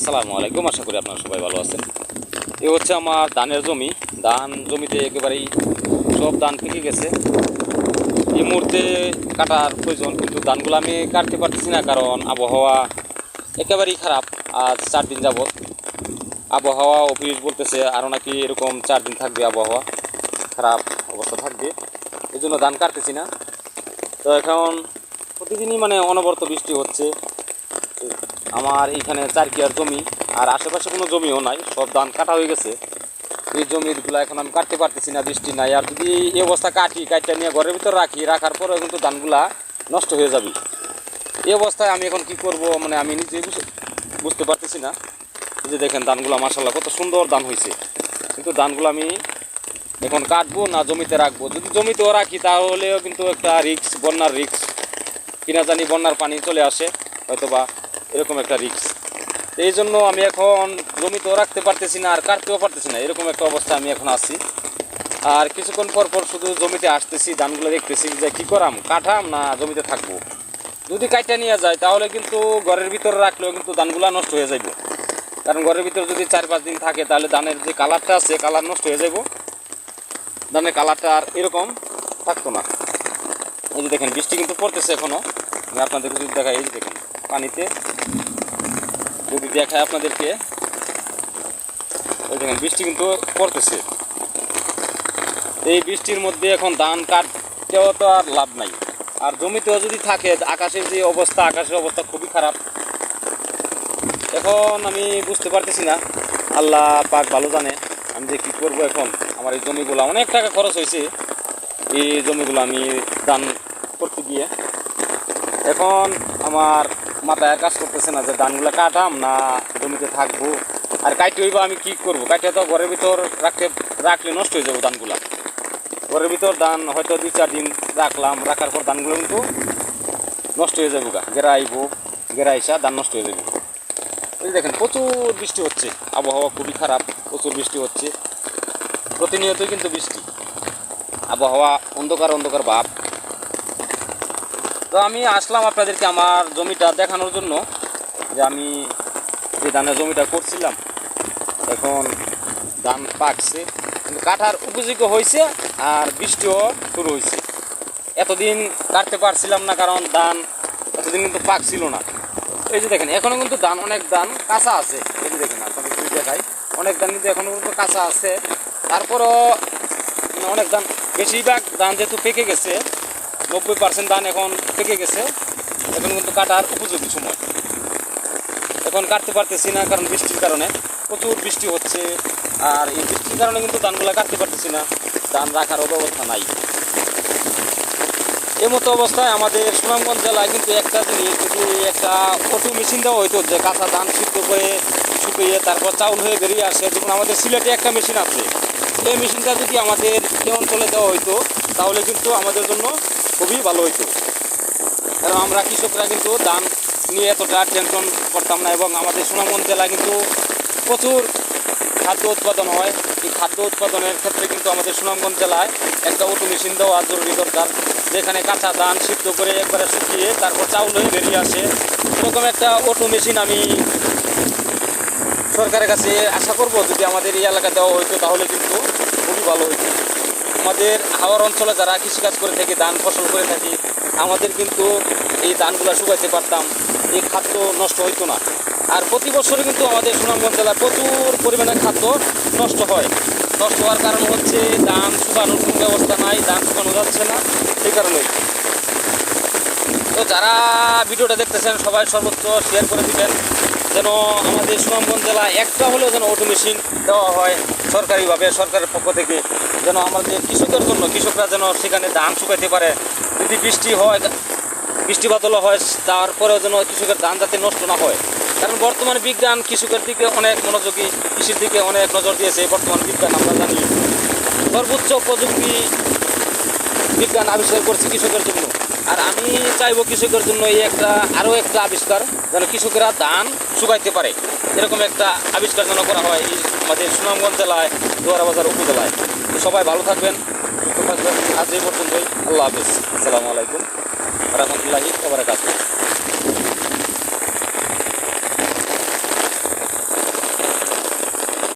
আসসালামু আলাইকুম, আশা করি আপনারা সবাই ভালো আছেন। এ হচ্ছে আমার ধানের জমি। ধান জমিতে একেবারেই সব ধান পেকে গেছে। এই মুহূর্তে কাটার প্রয়োজন, কিন্তু ধানগুলো আমি কাটতে পারতেছি না, কারণ আবহাওয়া একেবারেই খারাপ। আজ চার দিন যাবৎ আবহাওয়া অফিস বলতেছে আরও নাকি এরকম চার দিন থাকবে আবহাওয়া। খারাপ অবস্থা থাকবে। এই জন্য ধান কাটতেছি না। তো এখন প্রতিদিনই মানে অনবরত বৃষ্টি হচ্ছে। আমার এইখানে চার কিয়ার জমি, আর আশেপাশে কোনো জমিও নাই, সব ধান কাটা হয়ে গেছে। এই জমিগুলো এখন আমি কাটতে পারতেছি না, বৃষ্টি নাই, আর যদি এই অবস্থা কাটি, কাটটা নিয়ে ঘরের ভিতর রাখি, রাখার পরেও কিন্তু ধানগুলা নষ্ট হয়ে যাবে। এই অবস্থায় আমি এখন কি করব মানে আমি নিজে বুঝতে পারতেছি না। যে দেখেন ধানগুলো মাসাল্লাহ কত সুন্দর ধান হয়েছে কিন্তু ধানগুলো আমি এখন কাটবো না জমিতে রাখব। যদি জমিতেও রাখি, তাহলেও কিন্তু একটা রিক্স বন্যার রিক্স কিনা জানি বন্যার পানি চলে আসে, হয়তোবা এরকম একটা রিক্স এই জন্য আমি এখন জমিতেও রাখতে পারতেছি না, আর কাটতেও পারতেছি না, এরকম একটা অবস্থা আমি এখন আছি। আর কিছুক্ষণ পর পর শুধু জমিতে আসতেছি, ধানগুলো দেখতেছি যে কী করাম কাঠাম না জমিতে থাকব। যদি কাইটা নিয়ে যায়, তাহলে কিন্তু ঘরের ভিতরে রাখলেও কিন্তু ধানগুলো নষ্ট হয়ে যাইব। কারণ ঘরের ভিতরে যদি চার পাঁচ দিন থাকে, তাহলে ধানের যে কালারটা আছে, কালার নষ্ট হয়ে যাব ধানের কালারটা আর এরকম থাকতো না। এই যে দেখেন, বৃষ্টি কিন্তু পড়তেছে এখনও আমি আপনাদেরকে যদি দেখাই, এই যে দেখেন। পানিতে যদি দেখায় আপনাদেরকে, ওই দেখেন, বৃষ্টি কিন্তু পড়তেছে। এই বৃষ্টির মধ্যে এখন ধান কাটতেও তো আর লাভ নাই। আর জমিতেও যদি থাকে, আকাশের যে অবস্থা, আকাশের অবস্থা খুবই খারাপ। এখন আমি বুঝতে পারতেছি না, আল্লাহ পাক ভালো জানে, আমি যে কী করব এখন। আমার এই জমিগুলো অনেক টাকা খরচ হয়েছে। এই জমিগুলো আমি দান করতে গিয়ে। এখন আমার মাথায় কাজ করতেছে না যে ধানগুলো কাটাম না জমিতে থাকব। আর কাইটে হইবা আমি কি করব? কাইটে তো ঘরের ভিতর রাখতে, রাখলে নষ্ট হয়ে যাব ধানগুলা। ঘরের ভিতর ধান হয়তো দুই চার দিন রাখলাম, রাখার পর ধানগুলো কিন্তু নষ্ট হয়ে যাব গা। গেরা আইব গেরা আইসা ধান নষ্ট হয়ে যাবে। এই দেখেন প্রচুর বৃষ্টি হচ্ছে। আবহাওয়া খুবই খারাপ, প্রচুর বৃষ্টি হচ্ছে। প্রতিনিয়তই কিন্তু বৃষ্টি। আবহাওয়া অন্ধকার অন্ধকার ভাব। তো আমি আসলাম আপনাদেরকে আমার জমিটা দেখানোর জন্য। যে আমি যে ধানের জমিটা করছিলাম, এখন ধান পাকছে। কিন্তু কাটার উপযোগী হয়েছে আর বৃষ্টিও শুরু হয়েছে। এতদিন কাটতে পারছিলাম না কারণ ধান এতদিন কিন্তু পাকছিল না। এই যে দেখেন এখনও কিন্তু ধান, অনেক ধান কাঁচা আছে। এই যে দেখেন আপনাদের যদি দেখাই। অনেক ধান কিন্তু এখনও কিন্তু কাঁচা আছে। তারপরও মানে অনেক ধান, বেশিরভাগ ধান যেহেতু পেকে গেছে নব্বই পার্সেন্ট ধান এখন পেকে গেছে। এখন কিন্তু কাটার উপযোগী সময়। এখন কাটতে পারতেছি না কারণ বৃষ্টির কারণে। প্রচুর বৃষ্টি হচ্ছে আর এই বৃষ্টির কারণে কিন্তু ধানগুলো কাটতে পারতেছি না। ধান রাখারও ব্যবস্থা নাই। এই মতো অবস্থায় আমাদের সুনামগঞ্জ জেলায় কিন্তু একটা জিনিস, যদি একটা অটো মেশিন দেওয়া হইতো যে কাঁচা ধান সিদ্ধ করে শুকিয়ে তারপর চাউল হয়ে বেরিয়ে আসে যেমন আমাদের সিলেটে একটা মেশিন আছে, এই মেশিনটা যদি আমাদের এই অঞ্চলে দেওয়া হইতো, তাহলে কিন্তু আমাদের জন্য খুবই ভালো হইতো। কারণ আমরা কৃষকরা কিন্তু ধান নিয়ে এতটা টেনশন করতাম না এবং আমাদের সুনামগঞ্জ জেলায় কিন্তু প্রচুর খাদ্য উৎপাদন হয়। এই খাদ্য উৎপাদনের ক্ষেত্রে কিন্তু আমাদের সুনামগঞ্জ জেলায় একটা অটো মেশিন দেওয়া জরুরি দরকার। যেখানে কাঁচা ধান সিদ্ধ করে একবারে শুকিয়ে তারপর চাউল হয়ে বেরিয়ে আসে। এরকম একটা অটো মেশিন আমি সরকারের কাছে আশা করব যদি আমাদের এই এলাকা দেওয়া হইতো তাহলে কিন্তু খুবই ভালো হইতো। আমাদের হাওয়ার অঞ্চলে যারা কৃষিকাজ করে থাকি, ধান ফসল করে থাকি, আমাদের কিন্তু এই ধানগুলো শুকাইতে পারতাম, এই খাদ্য নষ্ট হইতো না। আর প্রতি বছরই কিন্তু আমাদের সুনামগঞ্জ জেলায় প্রচুর পরিমাণে খাদ্য নষ্ট হয়। নষ্ট হওয়ার কারণ হচ্ছে ধান শুকানোর কোনো ব্যবস্থা নাই, ধান শুকানো যাচ্ছে না সেই কারণেই। তো যারা ভিডিওটা দেখতেছেন, সবাই সর্বোচ্চ শেয়ার করে দিবেন। যেন আমাদের সুনামগঞ্জ জেলায় একটা হলেও যেন অটো মেশিন দেওয়া হয় সরকারিভাবে, সরকারের পক্ষ থেকে। যেন আমাদের কৃষকের জন্য, কৃষকরা যেন সেখানে ধান শুকাইতে পারে। যদি বৃষ্টি হয়, বৃষ্টি বাদলও হয়, তারপরেও যেন কৃষকের ধান যাতে নষ্ট না হয়। কারণ বর্তমানে বিজ্ঞান কৃষকের দিকে অনেক মনোযোগী, কৃষির দিকে অনেক নজর দিয়েছে বর্তমান বিজ্ঞান, আমরা জানি। সর্বোচ্চ প্রযুক্তি বিজ্ঞান আবিষ্কার করছে কৃষকের জন্য। আর আমি চাইব কৃষকের জন্য এই একটা, আরও একটা আবিষ্কার, যেন কৃষকেরা ধান শুকাইতে পারে। এরকম একটা আবিষ্কার যেন করা হয় আমাদের সুনামগঞ্জ জেলায় দোয়ারাবাজার উপজেলায়। তো সবাই ভালো থাকবেন থাকবেন। আজ এই পর্যন্তই। আল্লাহ হাফিজ। আসসালামু আলাইকুম। রহমতুল্লাহি ওবরাকাতুহ